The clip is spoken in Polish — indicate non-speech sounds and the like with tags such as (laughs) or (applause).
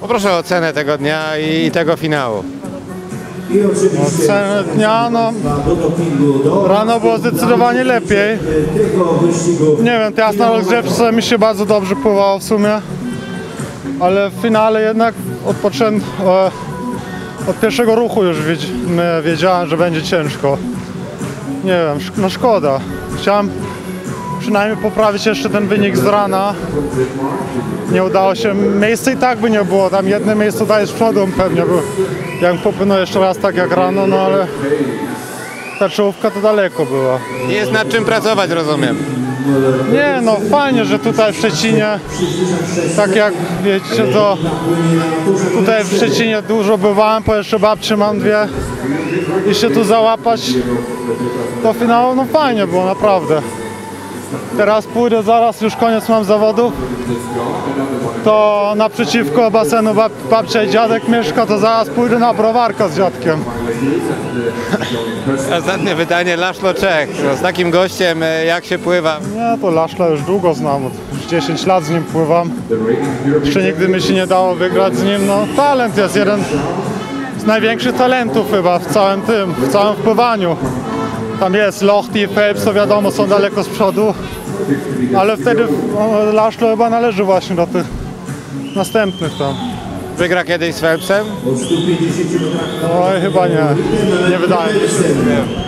Poproszę o ocenę tego dnia i tego finału. Ocenę dnia, no rano było zdecydowanie lepiej. Nie wiem, teraz na rozgrzewce mi się bardzo dobrze pływało w sumie. Ale w finale jednak e, od pierwszego ruchu już wiedziałem, że będzie ciężko. Nie wiem, no szkoda. Chciałem przynajmniej poprawić jeszcze ten wynik z rana. Nie udało się. Miejsce i tak by nie było. Tam jedno miejsce daje z przodu pewnie był. Jak popłynął jeszcze raz tak jak rano, no ale ta czołówka to daleko była. Jest nad czym pracować, rozumiem. Nie no, fajnie, że tutaj w Szczecinie, tak jak wiecie, to tutaj w Szczecinie dużo bywałem, po jeszcze babci mam dwie i się tu załapać do finału, no fajnie było, naprawdę. Teraz pójdę zaraz, już koniec mam zawodów, to naprzeciwko basenu bab, babcia i dziadek mieszka, to zaraz pójdę na browarka z dziadkiem. (laughs) Ostatnie pytanie, Laszlo Czech. Z takim gościem e, jak się pływa? Nie, to Laszla już długo znam, już 10 lat z nim pływam. Jeszcze nigdy mi się nie dało wygrać z nim. No, talent jest jeden z największych talentów chyba w całym tym, w całym wpływaniu. Tam jest Lochty i Phelps, to wiadomo, są daleko z przodu. Ale wtedy Laszlo chyba należy właśnie do tych następnych tam. Wygra kiedyś z Phelpsem? Oj, chyba nie. Nie wydaje mi się.